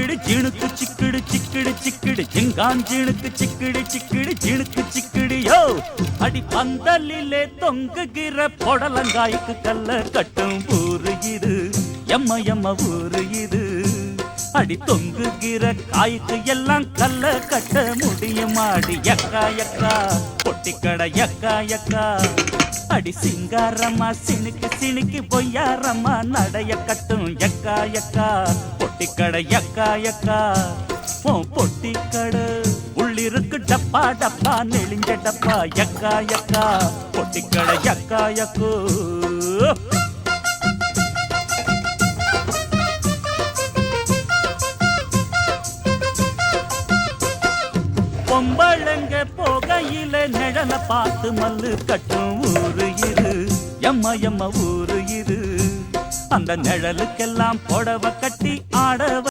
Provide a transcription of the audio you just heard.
சிக்கிடு ஜிணுக்கு சிக்கிடு சிக்கிடு சிக்கிடு. ஜிங்காஞ்சீனுக்கு சிக்கிடு சிக்கிடு ஜிணுக்கு சிக்கிடு யோ. அடி பந்தலிலே தொங்குகிற பொடலங்காய்க்கு கல்ல கட்டும் ஊரு இது. எம்ம எம்ம ஊரு இது. அடி தொங்குகிற காய்க்கு எல்லாம் கல்ல கட்ட முடியுமாடி எக்கா எக்கா. பொட்டிக்கடை எக்கா எக்கா. அடி சிங்காரம்மா சினுக்கு சினுக்கு பொய்யாரம்மா. நடைய கட்டும் எக்கா எக்கா. பொட்டிக்கடை எக்கா எக்கா உன் பொட்டிக்கடை உள்ளிருக்கு டப்பா டப்பா நெளிஞ்ச டப்பா. எக்கா எக்கா பொட்டிக்கடை எக்கா எக்கோ பொம்பளங்க போகையில நிழல பார்த்து மல்லு கட்டும் ஊரு இரு. எம்ம எம்ம ஊரு இரு. அந்த நிழலுக்கெல்லாம் புடவை கட்டி ஆட